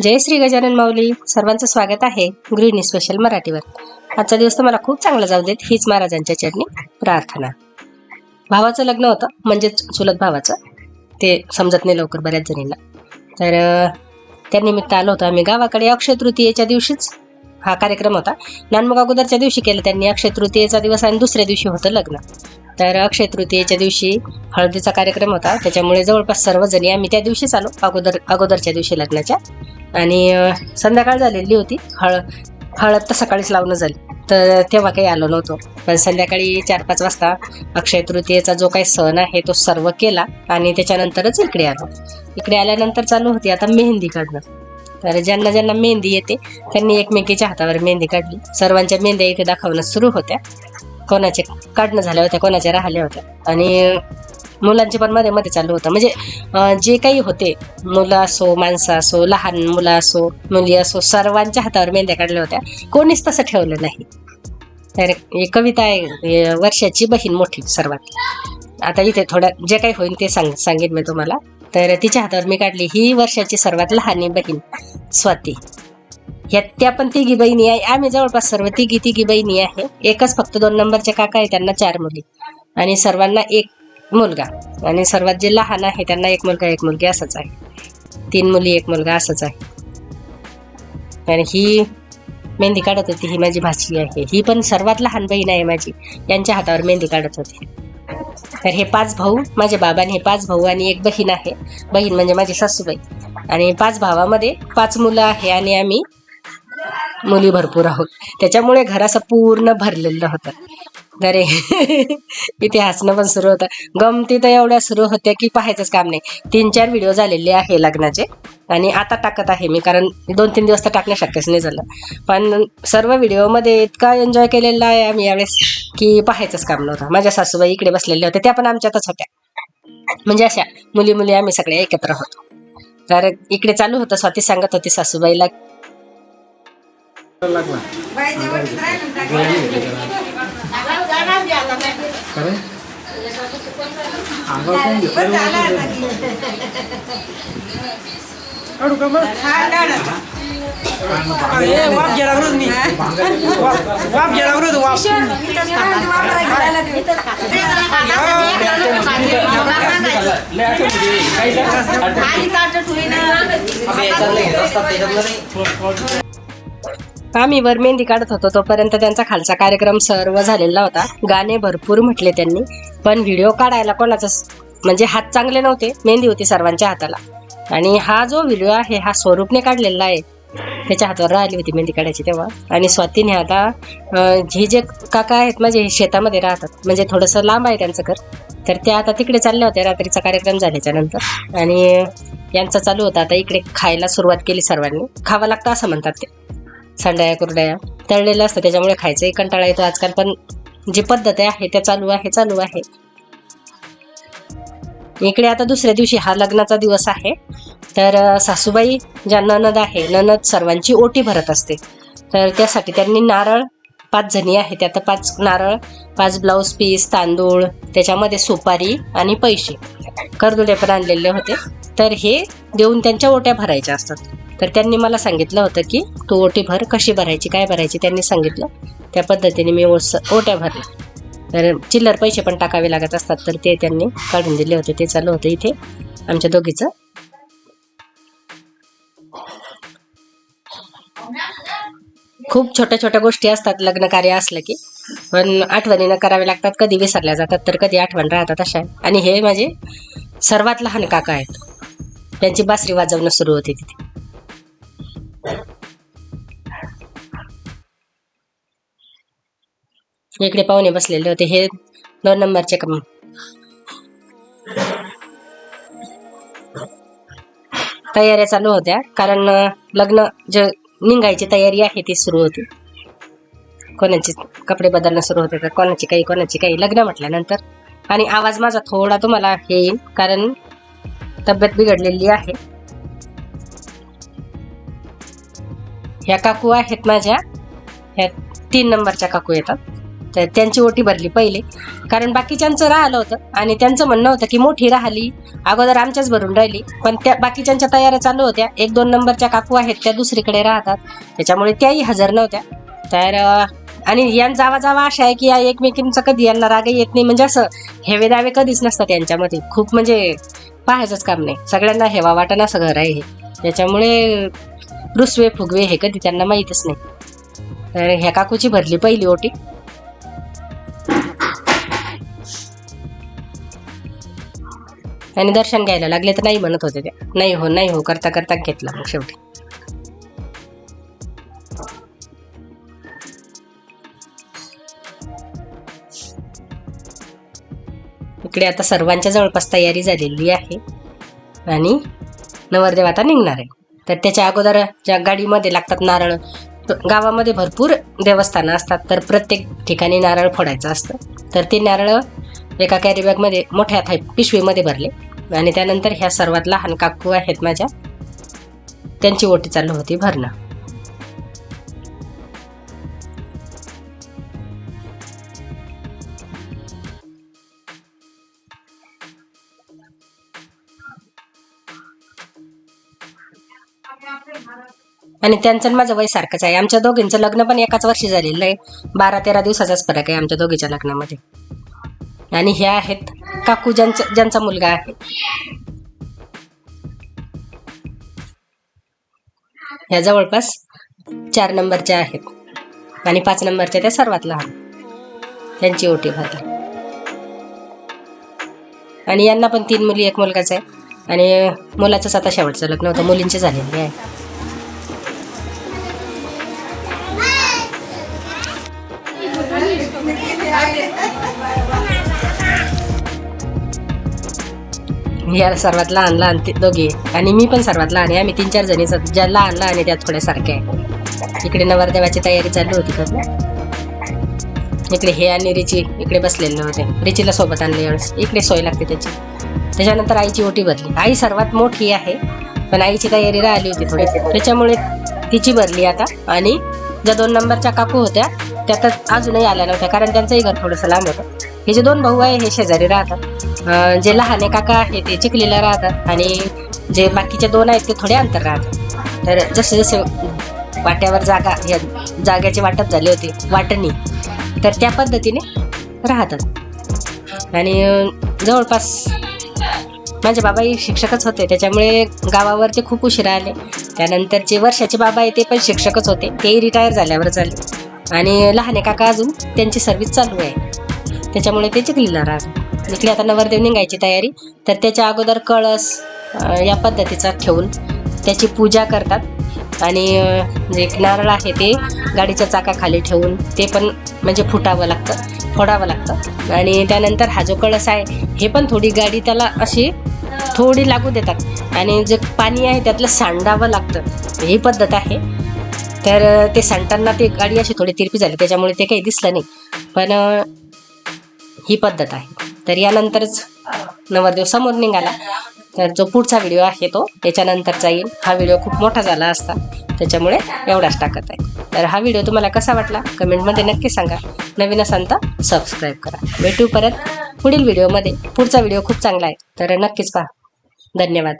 जय श्री गजानन माऊली. सर्वांचं स्वागत आहे गृहिणी स्पेशल मराठीवर. आजचा दिवस तर मला खूप चांगला जाऊ देत हीच महाराजांच्या चरणी प्रार्थना. भावाचं लग्न होतं म्हणजेच चुलत भावाचं. ते समजत नाही लवकर बऱ्याच जणींना. तर त्यानिमित्त आलो होतो आम्ही गावाकडे अक्षय तृतीयेच्या दिवशीच. हा कार्यक्रम होता. नानमग अगोदरच्या दिवशी केलं त्यांनी अक्षय तृतीयेचा दिवस आणि दुसऱ्या दिवशी होतं लग्न. तर अक्षय तृतीयेच्या दिवशी हळदीचा कार्यक्रम होता. त्याच्यामुळे जवळपास सर्वजणी आम्ही त्या दिवशीच आलो अगोदर अगोदरच्या दिवशी लग्नाच्या. आणि संध्याकाळ झालेली होती. हळद हळद तर सकाळीच लावणं झाली. तर तेव्हा काही आलो नव्हतो. पण संध्याकाळी चार पाच वाजता अक्षय तृतीयेचा जो काही सण आहे तो सर्व केला आणि त्याच्यानंतरच इकडे आलो. इकडे आल्यानंतर चालू होती आता मेहंदी काढणं. तर ज्यांना ज्यांना मेहंदी येते त्यांनी एकमेकीच्या हातावर मेहंदी काढली. सर्वांच्या मेहंद्या इथे दाखवणं सुरू होत्या. कोणाचे काढणं झाल्या होत्या कोणाच्या राहिल्या होत्या. आणि मुलांचे पण मध्ये मध्ये चालू होतं. म्हणजे जे काही होते मुलं असो माणसं असो लहान मुलं असो मुली असो सर्वांच्या हातावर मेंद्या काढल्या होत्या. कोणीच तसं ठेवलं नाही. तर ही कविता आहे वर्षाची बहीण मोठी सर्वात. आता इथे थोडं जे काही होईल ते सांग सांगेन मी तुम्हाला. तर तिच्या हातावर मी काढली. ही वर्षाची सर्वात लहान बहीण स्वाती. ह्या त्या पण तिघी बहिणी आहे. आम्ही जवळपास सर्व तिघी तिघी बहिणी आहे. एकच फक्त दोन नंबरचे काका आहे त्यांना चार मुली. आणि सर्वांना एक मुलगा. आणि सर्वात जे लहान आहे त्यांना एक मुलगा एक मुलगी असंच आहे. तीन मुली एक मुलगा असंच आहे. आणि ही मेहंदी काढत होती ही माझी भाची आहे. ही पण सर्वात लहान बहीण आहे माझी. यांच्या हातावर मेहंदी काढत होती. तर हे पाच भाऊ माझे बाबाने हे पाच भाऊ आणि एक बहीण आहे. बहीण म्हणजे माझी सासूबाई. आणि पाच भावामध्ये पाच मुलं आहे आणि आम्ही मुली भरपूर आहोत. त्याच्यामुळे घर असं पूर्ण भरलेलं होतं. अरे इथे हसणं पण सुरू होतं. गमती तर एवढ्या सुरू होत्या की पाहायचंच काम नाही. तीन चार व्हिडिओ झालेले आहे लग्नाचे. आणि आता टाकत आहे मी कारण दोन तीन दिवस तर टाकणं शक्यच नाही झालं. पण सर्व व्हिडिओमध्ये इतका एन्जॉय केलेला आहे आम्ही यावेळेस की पाहायचंच काम नव्हतं. माझ्या सासूबाई इकडे बसलेल्या होत्या त्या पण आमच्यातच होत्या. म्हणजे अशा मुली मुली आम्ही सगळे एकत्र होतो. तर इकडे चालू होतं स्वाती सांगत होती सासूबाईला. लागला खरे अंगावर कोण घेतलं? काढू का मग? ए, वाप घ्यायला लागलो मी आम्ही वर मेहंदी काढत होतो. तोपर्यंत त्यांचा खालचा कार्यक्रम सर्व झालेला होता. गाणे भरपूर म्हटले त्यांनी. पण व्हिडिओ काढायला कोणाचाच म्हणजे हात चांगले नव्हते. मेहंदी होती सर्वांच्या हाताला. आणि हा जो व्हिडिओ आहे हा स्वरूपने काढलेला आहे त्याच्या हातावर राहिली होती मेहंदी काढायची तेव्हा. आणि स्वातीने आता हे जे काका आहेत माझे हे शेतामध्ये राहतात म्हणजे थोडंसं लांब आहे त्यांचं घर तर त्या आता तिकडे चालल्या होत्या. रात्रीचा कार्यक्रम झाल्याच्यानंतर. आणि यांचं चालू होता. आता इकडे खायला सुरुवात केली सर्वांनी. खावं लागतं असं म्हणतात ते. सांडया कुरड्या. तळलेलं असतं त्याच्यामुळे खायचंही कंटाळा येतो आजकाल. पण जी पद्धत आहे त्या चालू आहे चालू आहे. इकडे आता दुसऱ्या दिवशी हा लग्नाचा दिवस आहे. तर सासूबाई ज्या ननद आहे ननद सर्वांची ओटी भरत असते. तर त्यासाठी त्यांनी नारळ पाच जणी आहे त्यात पाच नारळ पाच ब्लाऊज पीस तांदूळ त्याच्यामध्ये सुपारी आणि पैसे. करदुले पण आणलेले होते. तर हे देऊन त्यांच्या ओट्या भरायच्या असतात. तर त्यांनी मला सांगितलं होतं की तू ओटी भर कशी भरायची काय भरायची? त्यांनी सांगितलं. त्या पद्धतीने मी ओस ओट्या भरल्या. तर चिल्लर पैसे पण टाकावे लागत असतात तर ते त्यांनी काढून दिले होते. ते चालू होतं इथे आमच्या दोघीचं. खूप छोट्या छोट्या गोष्टी असतात लग्न कार्य असलं की. पण आठवणीनं करावे लागतात कधी विसरल्या जातात तर कधी आठवण राहतात अशा. आणि हे माझे सर्वात लहान काका आहेत. त्यांची बासरी वाजवणं सुरू होती तिथे. इकडे पाहुणे बसलेले होते. हे दोन नंबरचे कम तयाऱ्या चालू होत्या. कारण लग्न जे निघायची तयारी आहे ती सुरू होती. कोणाचे कपडे बदलणं सुरू होते तर कोणाची काही कोणाची काही. लग्न म्हटल्यानंतर. आणि आवाज माझा थोडा तुम्हाला हे येईल कारण तब्येत बिघडलेली आहे. ह्या काकू आहेत माझ्या. ह्या तीन नंबरच्या काकू येतात. तर त्यांची ओटी भरली पहिले. कारण बाकीच्यांचं राहिलं होतं आणि त्यांचं म्हणणं होतं की मोठी राहिली अगोदर आमच्याच भरून राहिली. पण त्या बाकीच्यांच्या तयाऱ्या चालू होत्या. एक दोन नंबरच्या काकू आहेत त्या दुसरीकडे राहतात. त्याच्यामुळे त्याही हजर नव्हत्या. तर आणि यां जावा जावा अशा आहे की या एकमेकींचं कधी यांना राग येत नाही. म्हणजे असं हेवे दावे कधीच नसतात यांच्यामध्ये. खूप म्हणजे पाहायचंच काम नाही. सगळ्यांना हेवा वाटण असं घर आहे हे. त्याच्यामुळे रुसवे फुगवे हे कधी त्यांना माहीतच नाही. तर ह्या काकूची भरली पहिली ओटी. आणि दर्शन घ्यायला लागले तर नाही म्हणत होते त्या नाही हो नाही हो करता करता घेतला मग शेवटी. इकडे आता सर्वांच्या जवळपास तयारी झालेली आहे आणि नवरदेव आता निघणार आहे. तर त्याच्या अगोदर ज्या गाडीमध्ये लागतात नारळ गावामध्ये भरपूर देवस्थानं असतात तर प्रत्येक ठिकाणी नारळ फोडायचं असतं. तर ते नारळ एका कॅरी बॅगमध्ये मोठ्या थाय पिशवीमध्ये भरले. आणि त्यानंतर ह्या सर्वात लहान काकू आहेत माझ्या. त्यांची ओटी चालू होती भरणं. आणि त्यांचं आणि माझं वय सारखंच आहे. आमच्या दोघींचं लग्न पण एकाच वर्षी झालेलं आहे. बारा तेरा दिवसाचाच फरक आहे आमच्या दोघीच्या लग्नामध्ये. आणि ह्या आहेत. काकू ज्यांचा ज्यांचा मुलगा आहे. ह्या जवळपास चार नंबरच्या आहेत. आणि पाच नंबरच्या त्या सर्वात लहान. त्यांची ओटी भरली आणि यांना पण तीन मुली एक मुलगाच आहे. आणि मुलाचंच आता शेवटचं लग्न होतं. मुलींचे झालेले आहे. यार सर्वात लहान लहान ते दोघे. आणि मी पण सर्वात लहान आहे. आम्ही तीन चार जणी ज्या लहान लहान आहे त्या थोड्या सारख्या आहे इकडे नवरदेवाची तयारी चालू होती तर इकडे हे आणि रिची इकडे बसलेले होते. रिचीला सोबत आणले यावेळेस इकडे सोय लागते त्याची. त्याच्यानंतर आईची ओटी भरली. आई सर्वात मोठी आहे पण आईची तयारी राहिली होती थोडी. त्याच्यामुळे तिची भरली आता. आणि ज्या दोन नंबरच्या काकू होत्या त्या तर अजूनही आल्या नव्हत्या कारण त्यांचंही घर थोडंसं लांब होतं. हे जे दोन भाऊ आहे हे शेजारी राहतात. जे लहाने काका आहे ते चिखलीला राहतात आणि जे बाकीचे दोन आहेत ते थोडे अंतर राहतात. तर जसे जसे वाट्यावर जागा या जाग्याचे वाटप झाले होते वाटणी तर त्या पद्धतीने राहतात. आणि जवळपास माझे बाबाही शिक्षकच होते त्याच्यामुळे गावावरचे खूप उशिरा आले. त्यानंतर जे वर्षाचे बाबा आहे ते पण शिक्षकच होते तेही रिटायर झाल्यावर झाले. आणि लहाने काका अजून त्यांची सर्व्हिस चालू आहे. त्याच्यामुळे ते चिखलीला राहतात. इकडे आता नवरदेव निघायची तयारी. तर त्याच्या अगोदर कळस या पद्धतीचा ठेवून त्याची पूजा करतात. आणि जे नारळ आहे ते गाडीच्या चाकाखाली ठेवून ते पण म्हणजे फुटावं लागतं फोडावं लागतं. आणि त्यानंतर हा जो कळस आहे हे पण थोडी गाडी त्याला अशी थोडी लागू देतात. आणि जे पाणी आहे त्यातलं सांडावं लागतं. ही पद्धत आहे. तर ते सांडताना ते गाडी अशी थोडी तिरपी झाली त्याच्यामुळे ते काही दिसलं नाही. पण ही पद्धत आहे. तर यानंतरच नवरदेव समोर निघाला. तर जो पुढचा व्हिडिओ आहे तो याच्यानंतरचा येईल हा व्हिडिओ खूप मोठा झाला असता. त्याच्यामुळे एवढाच टाकत आहे. तर हा व्हिडिओ तुम्हाला कसा वाटला? कमेंटमध्ये नक्की सांगा. नवीन असाल तर सबस्क्राईब करा. भेटू परत पुढील व्हिडिओमध्ये पुढचा व्हिडिओ खूप चांगला आहे. तर नक्कीच पहा. धन्यवाद.